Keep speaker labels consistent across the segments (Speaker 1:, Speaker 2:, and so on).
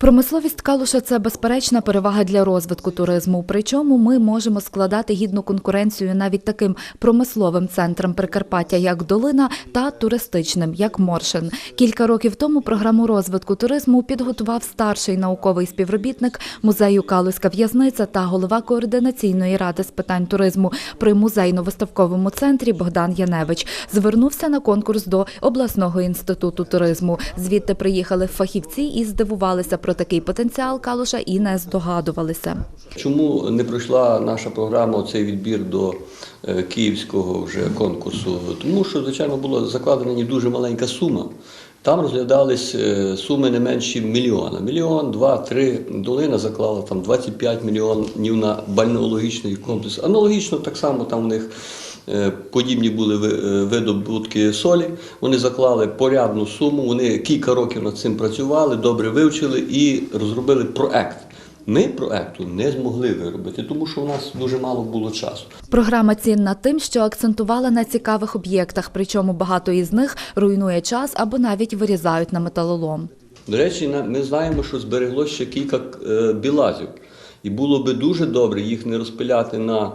Speaker 1: Промисловість Калуша це безперечна перевага для розвитку туризму. Причому ми можемо складати гідну конкуренцію навіть таким промисловим центрам Прикарпаття, як Долина, та туристичним, як Моршин. Кілька років тому програму розвитку туризму підготував старший науковий співробітник музею Калуська в'язниця та голова координаційної ради з питань туризму при музейно-виставковому центрі Богдан Яневич. Звернувся на конкурс до обласного інституту туризму. Звідти приїхали фахівці і здивувалися про такий потенціал Калуша і не здогадувалися.
Speaker 2: Чому не пройшла наша програма цей відбір до е, київського вже конкурсу? Тому що, звичайно, була закладена дуже маленька сума. Там розглядались е, суми не менші мільйона. Мільйон, два, три. Долина заклала там 25 мільйонів на бальнеологічний комплекс. Аналогічно так само там у них подібні були е, видобутки солі. Вони заклали порядну суму. Вони кілька років над цим працювали, добре вивчили і розробили проект. Ми проекту не змогли виробити, тому що у нас дуже мало було часу.
Speaker 1: Програма цінна тим, що акцентувала на цікавих об'єктах, причому багато із них руйнує час або навіть вирізають на металолом.
Speaker 2: До речі, ми знаємо, що зберегло ще кілька е, білазів. І було би дуже добре їх не розпиляти на е,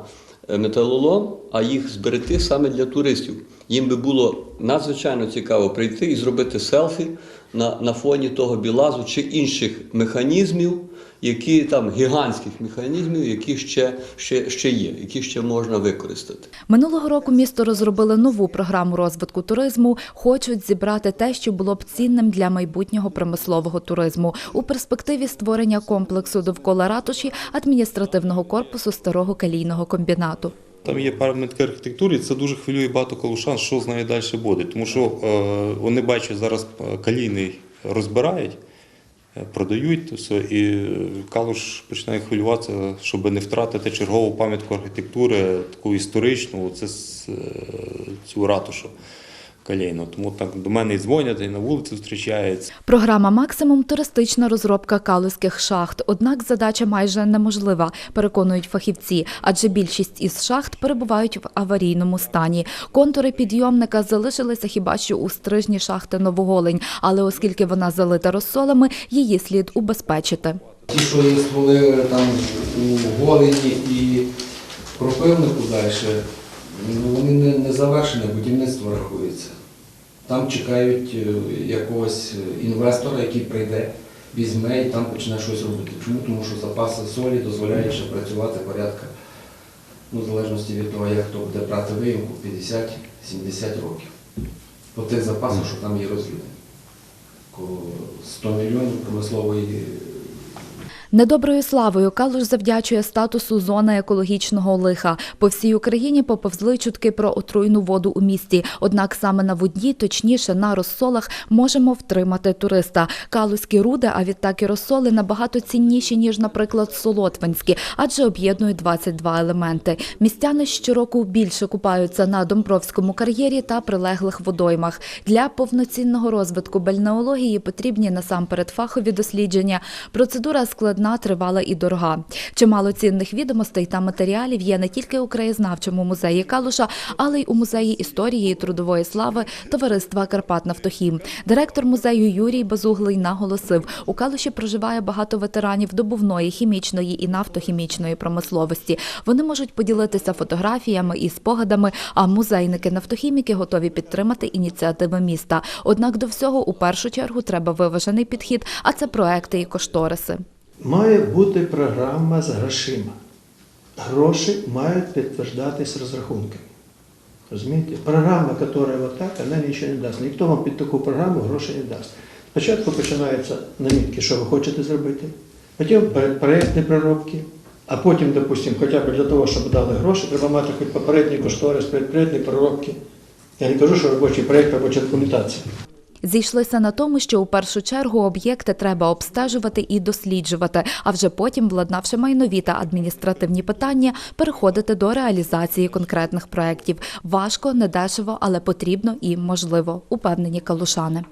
Speaker 2: металолом, а їх зберегти саме для туристів. Їм би було надзвичайно цікаво прийти і зробити селфі на, на фоні того білазу чи інших механізмів, які там гігантських механізмів, які ще, ще, ще є, які ще можна використати.
Speaker 1: Минулого року місто розробили нову програму розвитку туризму. Хочуть зібрати те, що було б цінним для майбутнього промислового туризму у перспективі створення комплексу довкола ратуші адміністративного корпусу старого калійного комбінату.
Speaker 3: Там є пам'ятки архітектури, це дуже хвилює багато калушан, що з нею далі буде. Тому що е, вони бачать, зараз е, калійний розбирають, е, продають все, і калуш починає хвилюватися, щоб не втратити чергову пам'ятку архітектури, таку історичну, це цю ратушу калійну. Тому так до мене і дзвонять, і на вулиці зустрічаються.
Speaker 1: Програма Максимум туристична розробка калузьких шахт. Однак задача майже неможлива, переконують фахівці, адже більшість із шахт перебувають в аварійному стані. Контури підйомника залишилися хіба що у стрижні шахти Новоголень, але оскільки вона залита розсолами, її слід убезпечити.
Speaker 4: Ті, що є стволи там у Голені і Кропивнику далі, вони не, не завершені, будівництво рахується. Там чекають е, якогось інвестора, який прийде, візьме і там почне щось робити. Чому? Тому що запаси солі дозволяють ще працювати порядка, ну, в залежності від того, як хто буде брати виїмку, 50-70 років. По тих запасах, що там є розвідане. 100 мільйонів промислової
Speaker 1: Недоброю славою Калуш завдячує статусу зони екологічного лиха. По всій Україні поповзли чутки про отруйну воду у місті. Однак саме на воді, точніше на розсолах, можемо втримати туриста. Калузькі руди, а відтак і розсоли набагато цінніші ніж, наприклад, солотвинські, адже об'єднують 22 елементи. Містяни щороку більше купаються на Домбровському кар'єрі та прилеглих водоймах. Для повноцінного розвитку бальнеології потрібні насамперед фахові дослідження. Процедура складна, тривала і дорога. Чимало цінних відомостей та матеріалів є не тільки у краєзнавчому музеї Калуша, але й у музеї історії і трудової слави товариства Карпат Нафтохім. Директор музею Юрій Базуглий наголосив, у Калуші проживає багато ветеранів добувної, хімічної і нафтохімічної промисловості. Вони можуть поділитися фотографіями і спогадами, а музейники-нафтохіміки готові підтримати ініціативи міста. Однак до всього у першу чергу треба виважений підхід, а це проекти і кошториси.
Speaker 5: Має бути програма з грошима. Гроші мають підтверждатись розрахунками. Розумієте? Програма, яка вот так, вона нічого не дасть. Ніхто вам під таку програму грошей не дасть. Спочатку починаються намітки, що ви хочете зробити, потім проєктні проробки, а потім, допустимо, хоча б для того, щоб дали гроші, треба мати хоч попередній кошторис, проєктні проробки. Я не кажу, що робочий проєкт, робоча документація.
Speaker 1: Зійшлися на тому, що у першу чергу об'єкти треба обстежувати і досліджувати, а вже потім, владнавши майнові та адміністративні питання, переходити до реалізації конкретних проєктів. Важко, недешево, але потрібно і можливо, упевнені калушани.